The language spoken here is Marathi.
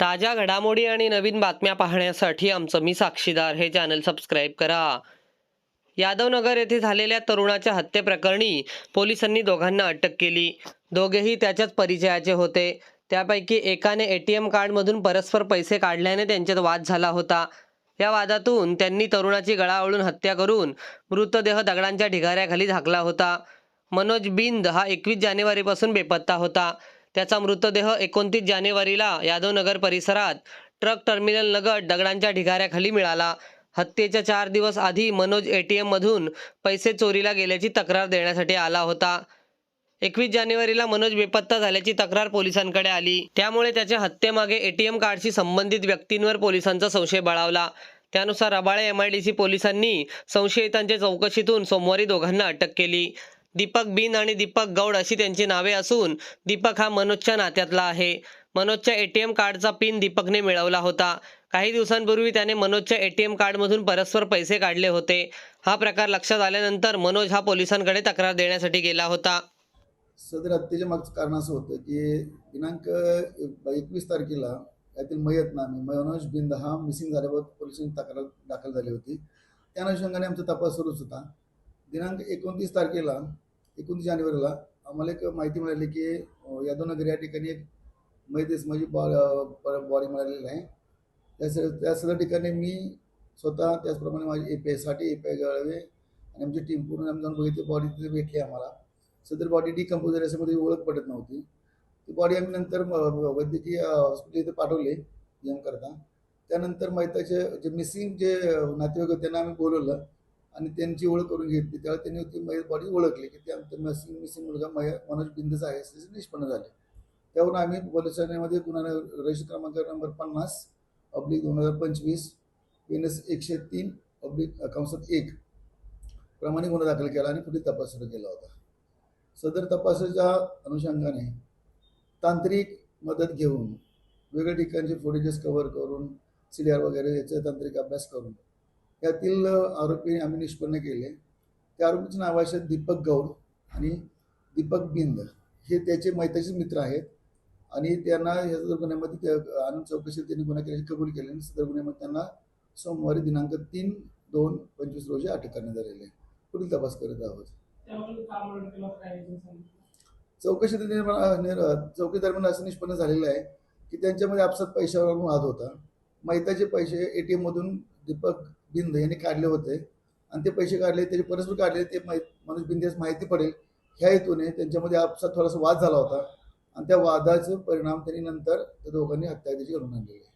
ताज्या घडामोडी आणि नवीन बातम्या पाहण्यासाठी आमचं मी साक्षीदार. हे चॅनल सबस्क्राईब करा. यादवनगर येथे झालेल्या तरुणाच्या हत्येप्रकरणी पोलिसांनी दोघांना अटक केली. दोघेही त्याच्याच परिचयाचे होते. त्यापैकी एकाने ए टी एम कार्डमधून परस्पर पैसे काढल्याने त्यांच्यात वाद झाला होता. या वादातून त्यांनी तरुणाची गळावळून हत्या करून मृतदेह दगडांच्या ढिगाऱ्याखाली झाकला होता. मनोज बिंद हा एकवीस जानेवारीपासून बेपत्ता होता. त्याचा मृतदेह एकोणतीस जानेवारीला यादवनगर परिसरात ट्रक टर्मिनल लगत दगडांच्या ढिगाऱ्याखाली मिळाला. हत्येच्या चार दिवस आधी मनोज एटीएम मधून पैसे चोरीला गेल्याची तक्रार देण्यासाठी आला होता. एकवीस जानेवारीला मनोज बेपत्ता झाल्याची तक्रार पोलिसांकडे आली. त्यामुळे त्याच्या हत्येमागे एटीएम कार्डशी संबंधित व्यक्तींवर पोलिसांचा संशय बळावला. त्यानुसार Rabale M I D C पोलिसांनी संशयितांच्या चौकशीतून सोमवारी दोघांना अटक केली. दीपक बिन आणि दीपक गौड अशी त्यांची नावे असून दीपक हा मनोजच्या नात्यातला आहे. मनोजच्या एटीएम कार्डचा पिन दीपकने मिळवला होता. काही दिवसांपूर्वी त्याने मनोजच्या एटीएम कार्डमधून परस्पर पैसे काढले होते. हा प्रकार लक्षात आल्यानंतर मनोज हा पोलिसांकडे तक्रार देण्यासाठी गेला होता. सदर हत्येच्या मागचं कारण असं होतं की दिनांक एकवीस तारखेला यातील मयत नामी मनोज बिंद हा मिसिंग झाल्याबाबत पोलिसांनी तक्रार दाखल झाली होती. त्या अनुषंगाने आमचा तपास सुरूच होता. दिनांक एकोणतीस तारखेला एकोणतीस जानेवारीला आम्हाला एक माहिती मिळाली की अं, यादवनगर या ठिकाणी एक मैदेस म्हणजे माझी बॉडी मिळालेली आहे. त्या स त्या सर्व ठिकाणी मी स्वतः त्याचप्रमाणे माझी ए पी आयसाठी ए पी आय गाळवे आणि आमची टीम पूर्ण आम्ही जाऊन बघितली. बॉडी तिथे भेटली आम्हाला. सदर बॉडी डिकम्पोज झाली असं मध्ये ओळख पडत नव्हती. ती बॉडी आम्ही नंतर म- वैद्यकीय हॉस्पिटल इथे पाठवले एम करता. त्यानंतर मैताचे जे मिसिंग जे नातेवाईक होते त्यांना आम्ही बोलवलं. आणि त्यांची ओळख करून घेतली. त्यावेळी त्यांनी ती मै बॉडी ओळखली की ते आमचं मिसिंग मिसिंग मुलगा मय मनोज बिंदच आहे त्याचे निष्पन्न झाले. त्यावरून आम्ही पोलीस ठाण्यामध्ये गुन्हा रजिस्टर क्रमांक नंबर पन्नास अब्लिक दोन हजार पंचवीस विनस एकशे तीन अब्लिक कंसात एक प्रमाणे गुन्हा दाखल केला आणि पुढील तपास सुरू केला होता. सदर तपासाच्या अनुषंगाने तांत्रिक मदत घेऊन वेगळ्या ठिकाणचे फुटेजेस कव्हर करून सी डी आर वगैरे याचा तांत्रिक अभ्यास करून यातील आरोपी आम्ही निष्पन्न केले. त्या आरोपीचे नाव आहे दीपक गौड आणि दीपक बिंद. हे त्याचे मैताचे मित्र आहेत आणि त्यांना या सदर गुन्ह्यामध्ये आनंद चौकशीत त्यांनी गुन्हा केल्याची कबूल केली आणि सदर गुन्ह्यामध्ये त्यांना सोमवारी दिनांक तीन दोन पंचवीस रोजी अटक करण्यात आलेली आहे. पुढील तपास करत आहोत? चौकशी चौकी दरम्यान असं निष्पन्न झालेलं आहे की त्यांच्यामध्ये आपसात पैशावर वाद होता. मैताचे पैसे ए टी एममधून दीपक बिंद यांनी काढले होते. आणि ते पैसे काढले त्याचे परस्पर काढले ते माहीत मनोज बिंदे माहिती पडेल. ह्या हेतूने त्यांच्यामध्ये आपसात थोडासा वाद झाला होता. आणि त्या वादाचा परिणाम त्यांनी नंतर त्या दोघांनी हत्या त्याची घडून आणलेली आहे